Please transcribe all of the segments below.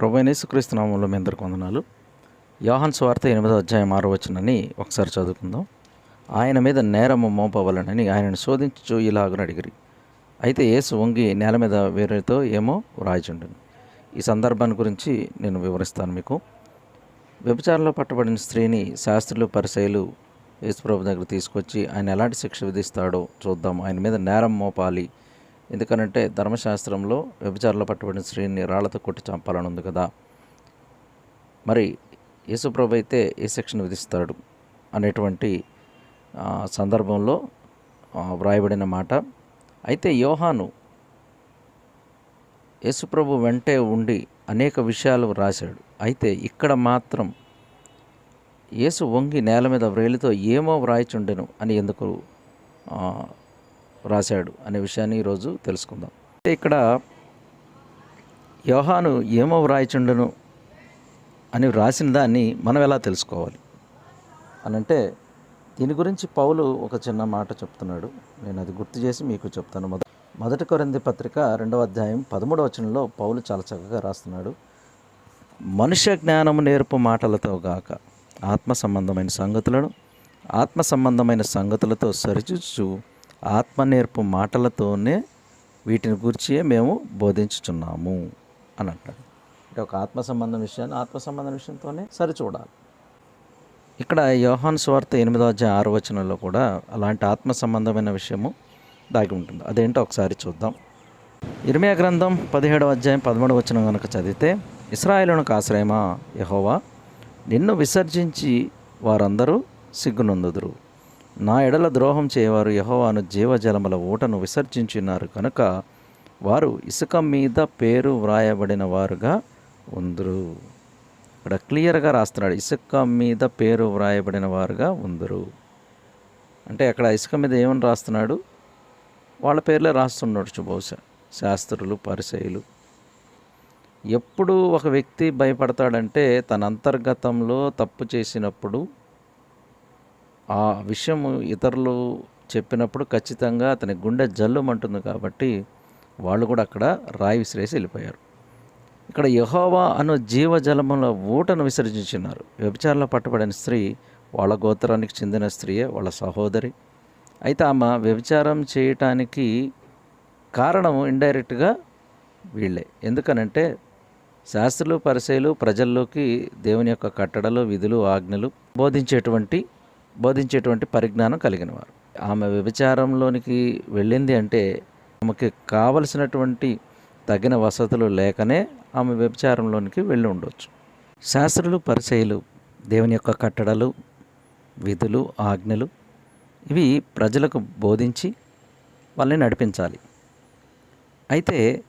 ప్రభు క్రీస్తునామంలో నామంలో మీ అందరికి వందనాలు. యోహాన్ స్వార్థ ఎనిమిదో అధ్యాయం ఆరో ఒకసారి చదువుకుందాం. ఆయన మీద నేరము మోపవలనని ఆయనను శోధించు ఇలాగని అడిగిరి. అయితే యేసు వంగి నేల మీద వేరేతో ఏమో వ్రాయిచుండను. ఈ సందర్భాన్ని గురించి నేను వివరిస్తాను మీకు. వ్యభిచారంలో పట్టబడిన స్త్రీని శాస్త్రులు పరిశైలు యేసుప్రభు దగ్గర తీసుకొచ్చి ఆయన ఎలాంటి శిక్ష విధిస్తాడో చూద్దాం. ఆయన మీద నేరం మోపాలి. ఎందుకనంటే ధర్మశాస్త్రంలో వ్యభిచారంలో పట్టుబడిన స్త్రీని రాళ్ళతో కొట్టి చంపాలని ఉంది కదా. మరి యేసుప్రభు అయితే ఏ శిక్షను విధిస్తాడు అనేటువంటి సందర్భంలో వ్రాయబడిన మాట. అయితే యోహాను యేసుప్రభు వెంటే ఉండి అనేక విషయాలు రాశాడు అయితే ఇక్కడ మాత్రం యేసు వంగి నేల మీద వ్రేలితో ఏమో వ్రాయిచుండెను అని ఎందుకు రాశాడు అనే విషయాన్ని ఈరోజు తెలుసుకుందాం. ఇక్కడ యోహాను ఏమో వ్రాయచుండను అని వ్రాసిన దాన్ని మనం ఎలా తెలుసుకోవాలి? అని అంటే దీని గురించి పౌలు ఒక చిన్న మాట చెప్తున్నాడు. నేను అది గుర్తు చేసి మీకు చెప్తాను. మొదట మొదటి కొరింది పత్రిక రెండవ అధ్యాయం పదమూడవ వచనంలో పౌలు చాలా చక్కగా రాస్తున్నాడు. మనుష్య జ్ఞానము నేర్పు మాటలతో గాక ఆత్మ సంబంధమైన సంగతులను ఆత్మ సంబంధమైన సంగతులతో సరిచూచు ఆత్మ నేర్పు మాటలతోనే వీటిని గురించి మేము బోధించుచున్నాము అని అంటాడు. అంటే ఒక ఆత్మ సంబంధం విషయాన్ని ఆత్మ సంబంధం విషయంతోనే సరిచూడాలి ఇక్కడ యోహాన్ స్వార్థ ఎనిమిదో అధ్యాయ ఆరు వచనంలో కూడా అలాంటి ఆత్మ సంబంధమైన విషయము దాగి ఉంటుంది. అదేంటో ఒకసారి చూద్దాం. ఇర్మియా గ్రంథం పదిహేడవ అధ్యాయం పదమూడవ వచనం కనుక చదివితే ఇస్రాయేలునకు ఆశ్రయమా యహోవా? నిన్ను విసర్జించి వారందరూ సిగ్గునందుదురు. నా ఎడల ద్రోహం చేయవారు యహోవాను జీవజలముల ఊటను విసర్జించినారు కనుక వారు ఇసుక మీద పేరు వ్రాయబడిన వారుగా ఉందరు. ఇక్కడ క్లియర్గా రాస్తున్నాడు ఇసుక మీద పేరు వ్రాయబడిన వారుగా ఉందరు. అంటే అక్కడ ఇసుక మీద ఏమని రాస్తున్నాడు? వాళ్ళ పేర్లే రాస్తుండొచ్చు బహుశా శాస్త్రులు పరిచయులు ఎప్పుడు ఒక వ్యక్తి భయపడతాడంటే తన అంతర్గతంలో తప్పు చేసినప్పుడు ఆ విషయం ఇతరులు చెప్పినప్పుడు ఖచ్చితంగా అతని గుండె జల్లుమంటుంది కాబట్టి వాళ్ళు కూడా అక్కడ రాయి విసిరేసి వెళ్ళిపోయారు. ఇక్కడ యహోవా అను జీవజలముల ఊటను విసర్జించినారు. వ్యభిచారంలో పట్టబడిన స్త్రీ వాళ్ళ గోత్రానికి చెందిన స్త్రీయే వాళ్ళ సహోదరి. అయితే ఆమె వ్యభిచారం చేయటానికి కారణం ఇండైరెక్ట్గా వీళ్ళే. ఎందుకనంటే శాస్త్రులు పరిశైలు ప్రజల్లోకి దేవుని యొక్క కట్టడలు విధులు ఆజ్ఞలు బోధించేటువంటి బోధించేటువంటి పరిజ్ఞానం కలిగిన వారు. ఆమె వ్యభిచారంలోనికి వెళ్ళింది అంటే ఆమెకి కావలసినటువంటి తగిన వసతులు లేకనే ఆమె వ్యభిచారంలోనికి వెళ్ళి ఉండొచ్చు. శాస్త్రులు పరిచయలు దేవుని యొక్క కట్టడలు విధులు ఆజ్ఞలు ఇవి ప్రజలకు బోధించి వాళ్ళని నడిపించాలి. అయితే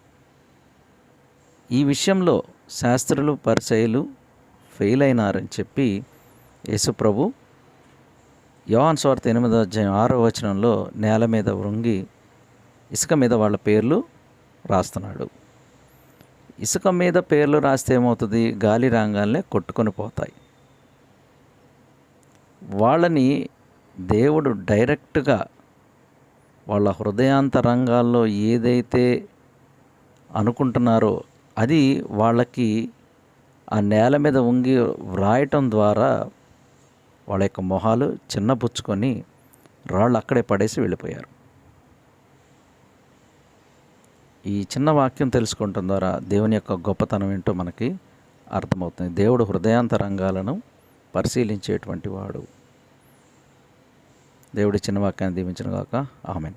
ఈ విషయంలో శాస్త్రులు పరిచయలు ఫెయిల్ అయినారని చెప్పి యేసుప్రభు యోహాన్ స్వార్థ ఎనిమిదో అధ్యాయం ఆరో వచనంలో నేల మీద వృంగి ఇసుక మీద వాళ్ళ పేర్లు రాస్తున్నాడు. ఇసుక మీద పేర్లు రాస్తే ఏమవుతుంది? గాలి రాగాలనే కొట్టుకొని పోతాయి. వాళ్ళని దేవుడు డైరెక్ట్గా వాళ్ళ హృదయాంతరంగాల్లో ఏదైతే అనుకుంటున్నారో అది వాళ్ళకి ఆ నేల మీద ఉంగి వ్రాయటం ద్వారా వాళ్ళ యొక్క మొహాలు చిన్నపుచ్చుకొని రాళ్ళు అక్కడే పడేసి వెళ్ళిపోయారు. ఈ చిన్న వాక్యం తెలుసుకోవటం ద్వారా దేవుని యొక్క గొప్పతనం ఏంటో మనకి అర్థమవుతుంది. దేవుడు హృదయాంతరంగాలను పరిశీలించేటువంటి వాడు. దేవుడి చిన్న వాక్యాన్ని దీవించిన గాక. ఆమెన్.